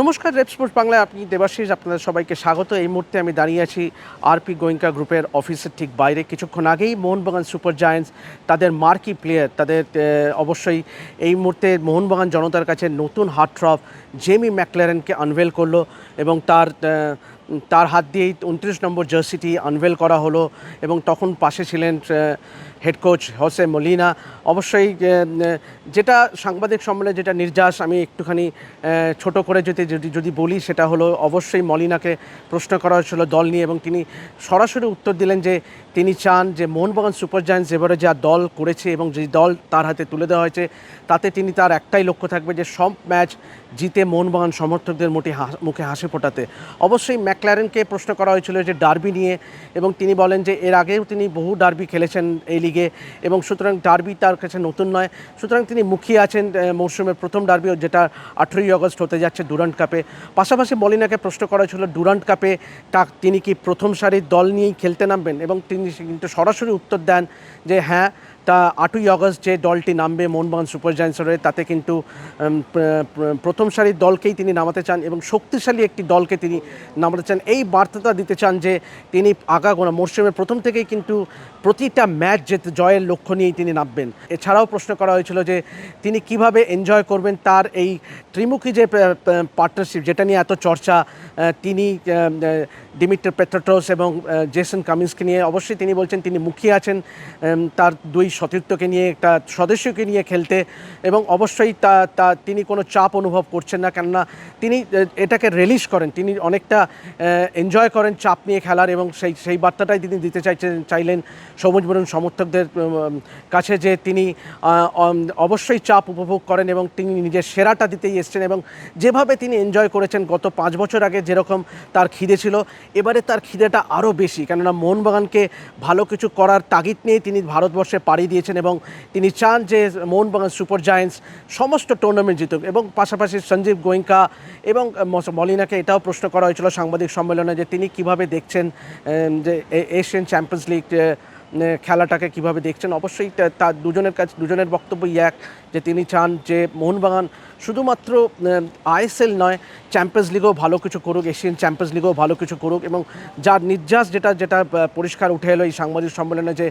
নমস্কার রেপসপোর্ট বাংলায়, আপনি দেবাশিস, আপনাদের সবাইকে স্বাগত। এই মুহূর্তে আমি দাঁড়িয়ে আছি আরপি গোয়েঙ্কা গ্রুপের অফিসের ঠিক বাইরে। কিছুক্ষণ আগেই মোহনবাগান সুপার জায়েন্টস, তাদের মার্কি প্লেয়ার, তাদের অবশ্যই এই মুহূর্তে মোহনবাগান জনতার কাছে নতুন হার্ট ট্রফ জেমি ম্যাকলারেনকে আনভেল করল এবং তার তার হাত দিয়েই উনত্রিশ নম্বর জার্সিটি আনভেল করা হলো এবং তখন পাশে ছিলেন হেড কোচ হোসে মলিনা। অবশ্যই যেটা সাংবাদিক সম্মেলনে যেটা নির্যাস, আমি একটুখানি ছোট করে যদি যদি যদি বলি, সেটা হলো অবশ্যই মলিনাকে প্রশ্ন করা হয়েছিল দল নিয়ে এবং তিনি সরাসরি উত্তর দিলেন যে তিনি চান যে মোহনবাগান সুপার জায়ান্টস এবারে যা দল করেছে এবং যে দল তার হাতে তুলে দেওয়া হয়েছে, তাতে তিনি তার একটাই লক্ষ্য থাকবে যে সব ম্যাচ জিতে মোহনবাগান সমর্থকদের হাস- মুখে হাসি ফোটাতে। অবশ্যই ম্যাকল্যারেনকে প্রশ্ন করা হয়েছিল যে ডার্বি নিয়ে এবং তিনি বলেন যে এর আগেও তিনি বহু ডার্বি খেলেছেন এই লিগে এবং সুতরাং ডার্বি তার কাছে নতুন নয়। সুতরাং তিনি মুখিয়ে আছেন মৌসুমের প্রথম ডার্বি যেটা আঠেরোই আগস্ট হতে যাচ্ছে ডুরান্ট কাপে। পাশাপাশি মলিনাকে প্রশ্ন করা হয়েছিল, ডুরান্ট কাপে তা তিনি কি প্রথম সারির দল নিয়েই খেলতে নামবেন? এবং তিনি কিন্তু সরাসরি উত্তর দেন যে হ্যাঁ তা আটই আগস্ট যে দলটি নামবে মোহনবাগান সুপার জায়ান্টসের তাতে কিন্তু প্রথম সারির দলকেই তিনি নামাতে চান এবং শক্তিশালী একটি দলকে তিনি নামাতে চান। এই বার্তাটা দিতে চান যে, তিনি আগাগোনা মরশুমের প্রথম থেকেই কিন্তু প্রতিটা ম্যাচ যেতে জয়ের লক্ষ্য নিয়েই তিনি নামবেন। এছাড়াও প্রশ্ন করা হয়েছিল যে, তিনি কীভাবে এনজয় করবেন তার এই ত্রিমুখী যে পার্টনারশিপ, যেটা নিয়ে এত চর্চা তিনি ডিমিটার পেট্রোটোস এবং জেসন কামিন্সকে নিয়ে অবশ্যই তিনি বলছেন তিনি মুখিয়ে আছেন তার দুই সতীর্থকে নিয়ে, একটা সদস্যকে নিয়ে খেলতে এবং অবশ্যই তা তা তিনি কোনো চাপ অনুভব করছেন না, কেননা তিনি এটাকে রিলিজ করেন। তিনি অনেকটা এনজয় করেন চাপ নিয়ে খেলার এবং সেই সেই বার্তাটাই তিনি দিতে চাইছেন, চাইলেন সবুজ বরুণ সমর্থকদের কাছে যে তিনি অবশ্যই চাপ উপভোগ করেন এবং তিনি নিজের সেরাটা দিতেই এসছেন এবং যেভাবে তিনি এনজয় করেছেন গত পাঁচ বছর আগে যেরকম তার খিদে ছিল, এবারে তার খিদেটা আরও বেশি। কেননা মোহনবাগানকে ভালো কিছু করার তাগিদ নিয়ে তিনি ভারতবর্ষে পাড়ি দিয়েছেন এবং তিনি চান যে মোহনবাগান সুপার জায়েন্টস সমস্ত টুর্নামেন্ট জিতুক। এবং পাশাপাশি সঞ্জীব গোয়েঙ্কা এবং মলিনাকে এটাও প্রশ্ন করা হয়েছিল সাংবাদিক সম্মেলনে যে তিনি কীভাবে দেখছেন যে এশিয়ান চ্যাম্পিয়ন্স লিগ খেলাটাকে কীভাবে দেখছেন? অবশ্যই তার দুজনের কাছে, দুজনের বক্তব্যই এক, যে তিনি চান যে মোহনবাগান শুধুমাত্র আইএসএল নয় চ্যাম্পিয়ন্স লিগেও ভালো কিছু করুক, এশিয়ান চ্যাম্পিয়ন্স লিগেও ভালো কিছু করুক এবং যার নির্যাস যেটা যেটা পরিষ্কার উঠে এলো এই সাংবাদিক সম্মেলনে যে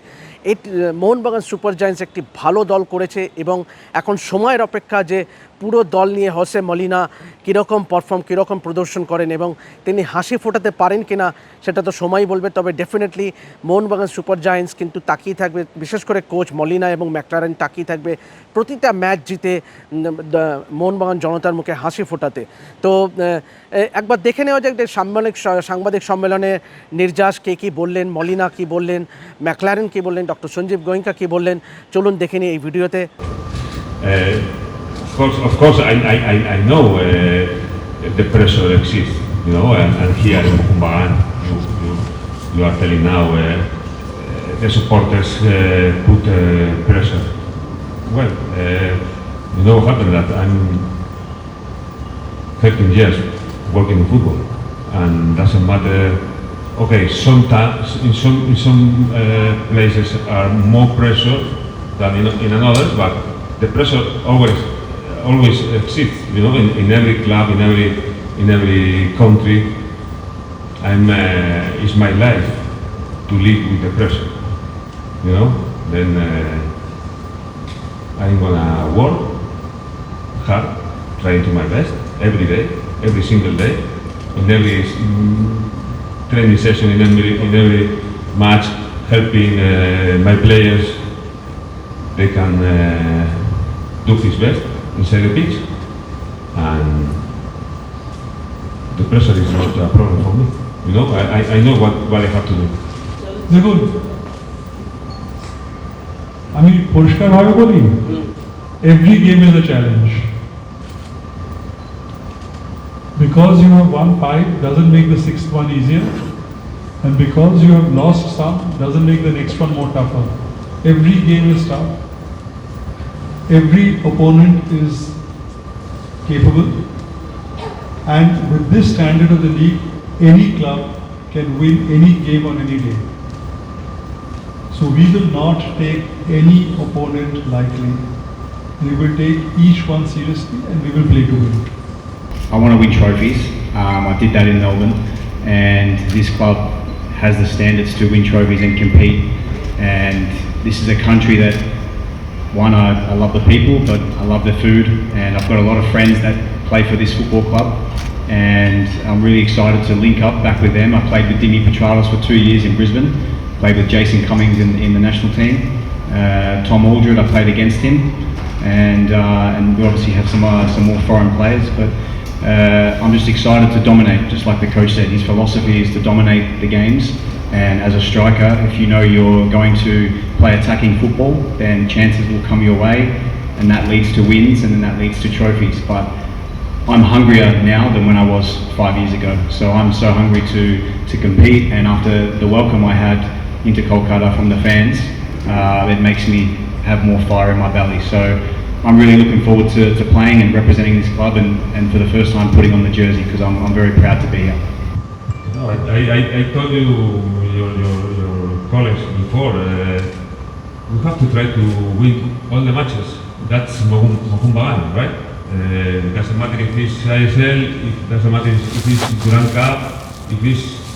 এই মোহনবাগান সুপার জায়ান্টস একটি ভালো দল করেছে এবং এখন সময়ের অপেক্ষা যে পুরো দল নিয়ে হোসে মলিনা কীরকম পারফর্ম কীরকম প্রদর্শন করেন এবং তিনি হাসি ফোটাতে পারেন কিনা, সেটা তো সময়ই বলবে। তবে ডেফিনেটলি মোহনবাগান সুপার জায়ান্টস কিন্তু তাকিয়ে থাকবে বিশেষ করে কোচ মলিনা এবং ম্যাকলারেন তাকিয়ে থাকবে প্রতিটা ম্যাচ জিতে মোহনবাগান জনতার মুখে হাসি ফোটাতে। তো একবার দেখে নেওয়া যাক সাংবাদিক সাংবাদিক সম্মেলনে নির্যাস কে কী বললেন মলিনা কী বললেন ম্যাকলারেন কী বললেন ডক্টর সঞ্জীব গোয়েঙ্কা কী বললেন চলুন দেখে নিই এই ভিডিওতে। The pressure exists, you know, and, and here in Kumbagan, you, you, you are telling now uh, the supporters uh, put uh, pressure. Well, uh, you know what happened that I'm 13 years working in football, and doesn't matter. Okay, sometimes in some in some uh, places are more pressure than in, in others, but the pressure always always exists. You know, in, in every club, in every in every country. I'm uh, it's my life to live with the pressure you know, then uh, I'm gonna work hard, trying to my best every day, every single day, in every mm, training session, in every, in every match, helping uh, my players. They can uh, do his best inside the pitch, and the pressure is not a problem for me. You know, I, I know what, what I have to do. They're good. আমি পরিষ্কারভাবে বলি every game is a challenge because you have won five doesn't make the sixth one easier and because you have lost some doesn't make the next one more tougher every game is tough every opponent is capable and with this standard of the league any club can win any game on any day so we will not take any opponent lightly. We will take each one seriously and we will play to win. I want to win trophies. Um, I did that in Melbourne, and this club has the standards to win trophies and compete. And this is a country that, one, I, I love the people, but I love the food, and I've got a lot of friends that play for this football club. And I'm really excited to link up back with them. I played with Dimi Petralis for two years in Brisbane, played with Jason Cummings in, in the national team. Uh, Tom Aldred, I played against him, and uh, and we obviously have some uh, some more foreign players. But uh, I'm just excited to dominate, just like the coach said. His philosophy is to dominate the games, and as a striker, if you know you're going to play attacking football, then chances will come your way, and that leads to wins, and then that leads to trophies. But I'm hungrier now than when I was five years ago. So I'm so hungry to, to compete. And after the welcome I had into Kolkata from the fans, uh, it makes me have more fire in my belly. So I'm really looking forward to, to playing and representing this club and, and for the first time putting on the jersey because I'm, I'm very proud to be here. I, I, I told you, your, your, your colleagues before, uh, we have to try to win all the matches. That's Mohun Mohun Bagan, right? Uh, it doesn't matter if it's ISL, it doesn't matter if it's Grand Cup, if it's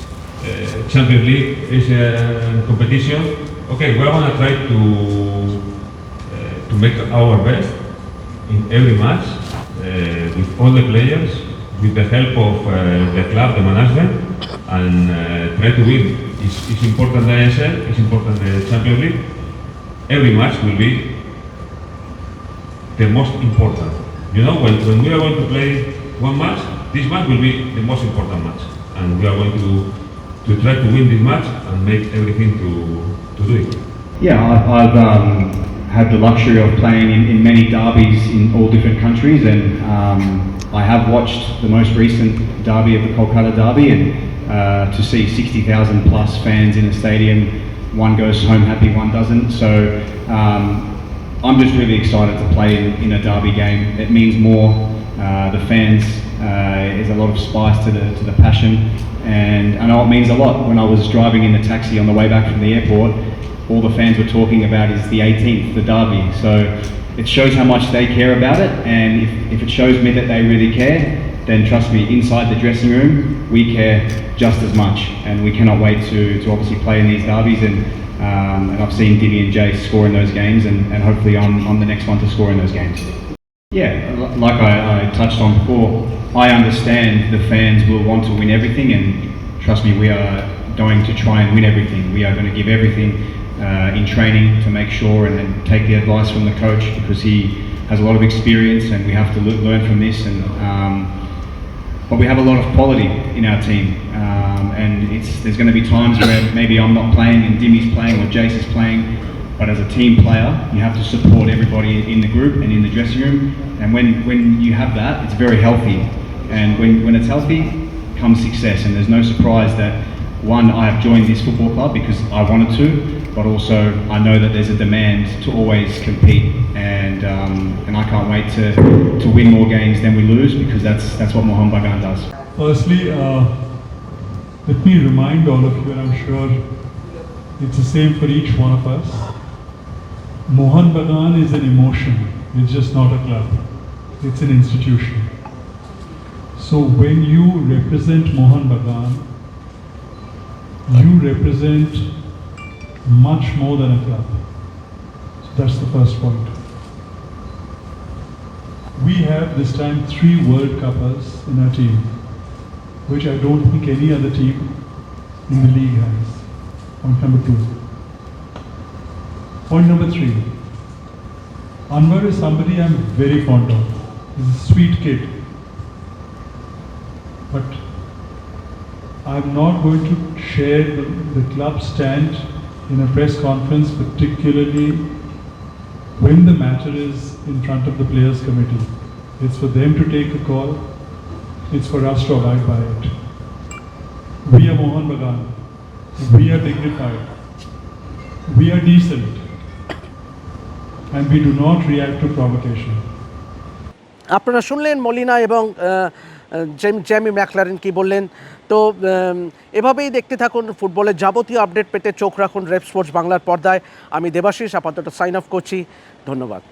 uh, Champions League, a competition. Okay, we're gonna try to uh, to make our best in every match uh, with all the players, with the help of uh, the club, the management, and uh, try to win. It's, it's important the ISL, it's important the Champions League. Every match will be the most important. You know, when, when we are going to play one match, this match will be the most important match. And we are going to, to try to win this match and make everything to, to do it. Yeah, I've, I've um, had the luxury of playing in, in many derbies in all different countries, and um, I have watched the most recent derby of the Kolkata Derby, and uh, to see 60,000 plus fans in a stadium, one goes home happy, one doesn't. So um, I'm just really excited to play in, in a derby game. It means more. Uh, the fans, uh, there's a lot of spice to the to the passion, and I know it means a lot. When I was driving in the taxi on the way back from the airport, all the fans were talking about is the 18th, the derby. So it shows how much they care about it, and if, if it shows me that they really care, then trust me, inside the dressing room, we care just as much, and we cannot wait to, to obviously play in these derbies. And, um, and I've seen Diddy and Jay score in those games, and, and hopefully I'm, I'm the next one to score in those games. Yeah, like I, I touched on before, I understand the fans will want to win everything, and trust me, we are going to try and win everything. We are going to give everything uh, in training to make sure and, and take the advice from the coach because he has a lot of experience, and we have to le- learn from this. And um, but we have a lot of quality in our team, um, and it's there's going to be times where maybe I'm not playing and Dimmy's playing or Jace is playing. But as a team player, you have to support everybody in the group and in the dressing room. And when, when you have that, it's very healthy. And when, when it's healthy, comes success. And there's no surprise that one, I have joined this football club because I wanted to, but also I know that there's a demand to always compete. And, um, and I can't wait to, to win more games than we lose because that's, that's what Mohan Bagan does. Firstly, uh, let me remind all of you, and I'm sure it's the same for each one of us. Mohan Bagan is an emotion, it's just not a club, it's an institution. So when you represent Mohan Bagan, you represent much more than a club. So that's the first point. We have this time three World Cuppers in our team, which I don't think any other team in the league has. Point number two. Point number three. Anwar is somebody I'm very fond of. He's a sweet kid. But I'm not going to share the, the club stand in a press conference, particularly when the matter is in front of the players committee. It's for them to take a call. It's for us to abide by it. We are Mohan Bagan. We are dignified. We are decent. And we do not react to provocation. আপনারা শুনলেন মলিনা এবং Jamie McLaren কি বললেন? তো এভাবেই দেখতে থাকুন ফুটবলের যাবতীয় আপডেট পেতে চোখ রাখুন রেপ স্পোর্টস বাংলার পর্দায়। আমি দেবাশিস, আপাতত সাইন অফ করছি। ধন্যবাদ।